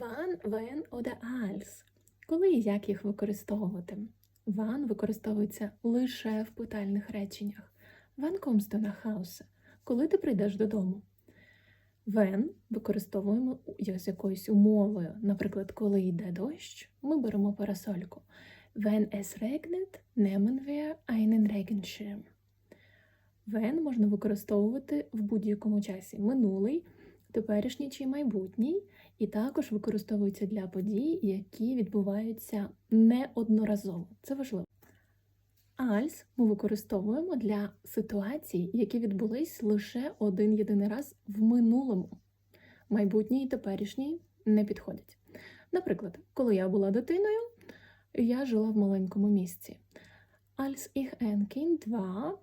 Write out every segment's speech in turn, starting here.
Wann, when oder als. Коли і як їх використовувати? Wann використовується лише в питальних реченнях. Kommst du nach Коли ти прийдеш додому? When використовуємо з якоюсь умовою. Наприклад, коли йде дощ, ми беремо парасольку. Wenn es regnet, nehmen wir einen Regenschirm. When можна використовувати в будь-якому часі. Минулий, теперішній чи майбутній, і також використовується для подій, які відбуваються неодноразово. Це важливо. Als ми використовуємо для ситуацій, які відбулись лише один єдиний раз в минулому. Майбутній і теперішній не підходять. Наприклад, коли я була дитиною, я жила в маленькому місці. Als ich ein Kind war,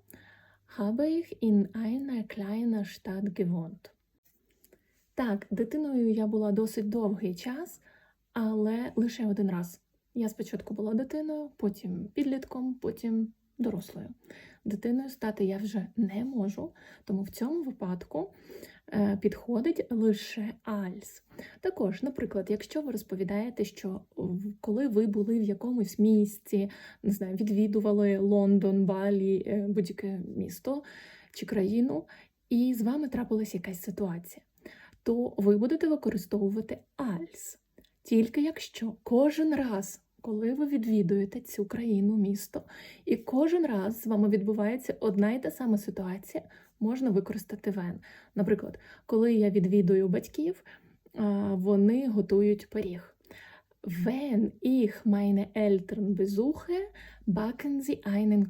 habe ich in einer kleinen Stadt gewohnt. Так, дитиною я була досить довгий час, але лише один раз. Я спочатку була дитиною, потім підлітком, потім дорослою. Дитиною стати я вже не можу, тому в цьому випадку е, підходить лише альс. Також, наприклад, якщо ви розповідаєте, що коли ви були в якомусь місці, не знаю, відвідували Лондон, Балі, е, будь-яке місто чи країну, і з вами трапилася якась ситуація, то ви будете використовувати альс. Тільки якщо кожен раз, коли ви відвідуєте цю країну, місто, і кожен раз з вами відбувається одна і та сама ситуація, можна використати вен. Наприклад, коли я відвідую батьків, вони готують пиріг. Wenn ich meine Eltern besuche, backen sie einen.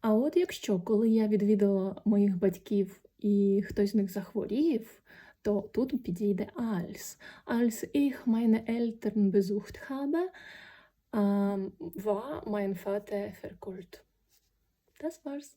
А от якщо, коли я відвідала моїх батьків і хтось з них захворів, то тут підійде als. Als ich meine Eltern besucht habe, war mein Vater. Das war's.